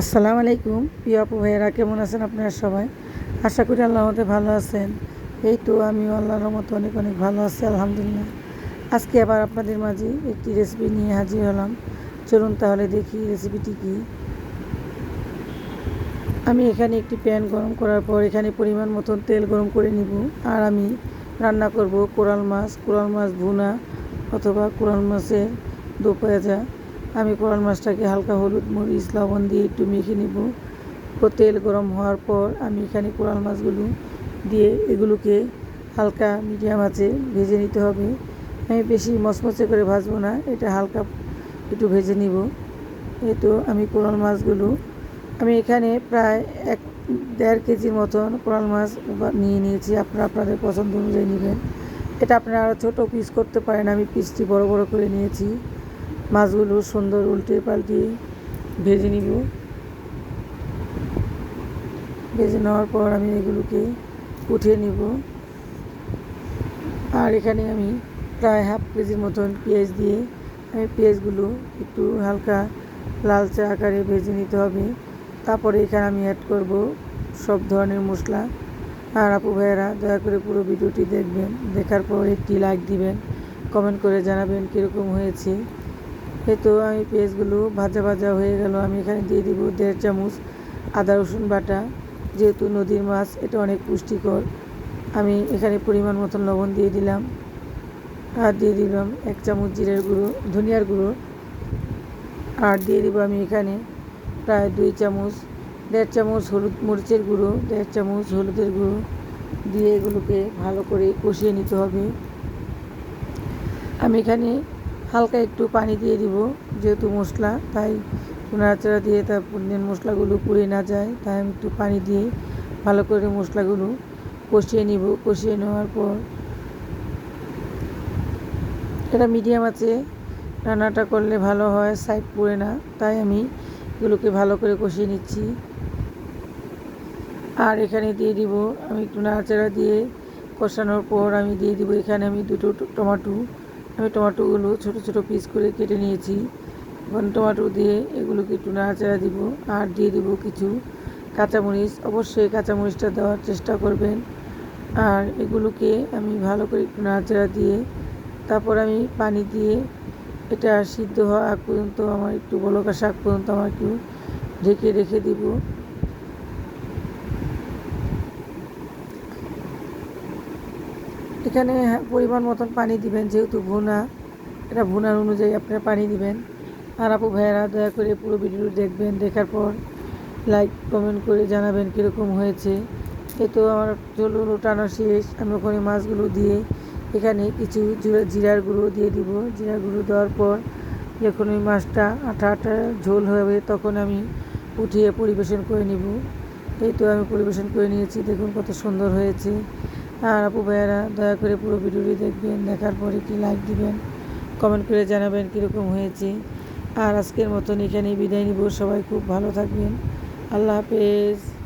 আসসালামু আলাইকুম। প্রিয় আপু ভাইয়েরা, কেমন আছেন আপনারা সবাই? আশা করি আল্লাহ মতে ভালো আছেন। এই তো আমিও আল্লাহর মতো অনেক অনেক ভালো আছি, আলহামদুলিল্লাহ। আজকে আবার আপনাদের মাঝে একটি রেসিপি নিয়ে হাজির হলাম। চলুন তাহলে দেখি রেসিপিটি কী। আমি এখানে একটি প্যান গরম করার পর এখানে পরিমাণ মতন তেল গরম করে নিব। আর আমি রান্না করব কোরাল মাছ কোরাল মাছ ভুনা অথবা কোরাল মাছের দো পেঁয়াজা। আমি কোরাল মাছটাকে হালকা হলুদ, মরিচ, লবণ দিয়ে একটু মেখে নেব। তেল গরম হওয়ার পর আমি এখানে কোরাল মাছগুলো দিয়ে এগুলোকে হালকা মিডিয়াম আছে ভেজে নিতে হবে। আমি বেশি মচমচে করে ভাজবো না, এটা হালকা একটু ভেজে নিব। এই তো আমি কোরাল মাছগুলো আমি এখানে প্রায় এক, দেড় কেজির মতন কোরাল মাছ নিয়ে নিয়েছি, আপনারা আপনাদের পছন্দ অনুযায়ী নেবেন। এটা আপনারা আরও ছোটো পিস করতে পারেন, আমি পিসটি বড় বড় করে নিয়েছি। মাছগুলো সুন্দর উল্টে পাল্টে ভেজে নিব। ভেজে নেওয়ার পর আমি এগুলোকে উঠিয়ে নিব। আর এখানে আমি প্রায় হাফ কেজির মতন পেঁয়াজ দিয়ে আমি পেঁয়াজগুলো একটু হালকা লালচে আকারে ভেজে নিতে হবে। তারপরে এখানে আমি অ্যাড করব সব ধরনের মশলা। আর আপু ভাইয়েরা, দয়া করে পুরো ভিডিওটি দেখবেন। দেখার পর একটি লাইক দিবেন। কমেন্ট করে জানাবেন কীরকম হয়েছে। তো আমি পেঁয়াজগুলো ভাজা ভাজা হয়ে গেল। আমি এখানে দিয়ে দিব দেড় চামচ আদা, রসুন বাটা। যেহেতু নদীর মাছ, এটা অনেক পুষ্টিকর। আমি এখানে পরিমাণ মতন লবণ দিয়ে দিলাম। আর দিয়ে দিলাম এক চামচ জিরের গুঁড়ো, ধনিয়ার গুঁড়ো। আর দিয়ে দিব আমি এখানে প্রায় দুই চামচ, দেড় চামচ হলুদ মরিচের গুঁড়ো, দেড় চামচ হলুদের গুঁড়ো। দিয়ে এগুলোকে ভালো করে কষিয়ে নিতে হবে। আমি এখানে হালকা একটু পানি দিয়ে দিব, যেহেতু মশলা, তাই নাড়াচাড়া দিয়ে যেন মশলাগুলো পুড়ে না যায়, তাই আমি একটু পানি দিয়ে ভালো করে মশলাগুলো কষিয়ে নিব। কষিয়ে নেওয়ার পর এটা মিডিয়াম আছে রান্নাটা করলে ভালো হয়, সাইড পড়ে না, তাই আমি এগুলোকে ভালো করে কষিয়ে নিচ্ছি। আর এখানে দিয়ে দিব, আমি একটু নাড়াচাড়া দিয়ে কষানোর পর আমি দিয়ে দিব, এখানে আমি দুটো টমাটো আমি টমাটোগুলো ছোট ছোট পিস করে কেটে নিয়েছি। এখন টমাটো দিয়ে এগুলোকে একটু নাড়াচাড়া দিব আর দিয়ে দিব কিছু কাঁচামরিচ। অবশ্যই কাঁচামরিচটা দেওয়ার চেষ্টা করবেন। আর এগুলোকে আমি ভালো করে একটু নাড়াচাড়া দিয়ে তারপর আমি পানি দিয়ে এটা সিদ্ধ হওয়া আগ পর্যন্ত আমার একটু বলকা শাক পর্যন্ত আমার একটু ঢেকে রেখে দিব। এখানে পরিমাণ মতন পানি দিবেন, যেহেতু ভুনা, এটা ভুনার অনুযায়ী আপনারা পানি দিবেন। আর আপু ভাইয়েরা, দয়া করে পুরো ভিডিও দেখবেন, দেখার পর লাইক কমেন্ট করে জানাবেন কীরকম হয়েছে। এ তো আমার ঝোল টানা শেষ, আমি ওখানে মাছগুলো দিয়ে এখানে কিছু জিরা জিরার গুঁড়ো দিয়ে দিব। জিরার গুঁড়ো দেওয়ার পর যখন ওই মাছটা আঠা আঠা ঝোল হবে, তখন আমি উঠিয়ে পরিবেশন করে নিব। এই তো আমি পরিবেশন করে নিয়েছি, দেখুন কত সুন্দর হয়েছে। আর আপু ভাইয়ারা, দয়া করে পুরো ভিডিওটি দেখবেন, দেখার পরে কি লাইক দিবেন কমেন্ট করে জানাবেন কীরকম হয়েছে। আর আজকের মতন এখানেই বিদায় নিব। সবাই খুব ভালো থাকবেন। আল্লাহ হাফেজ।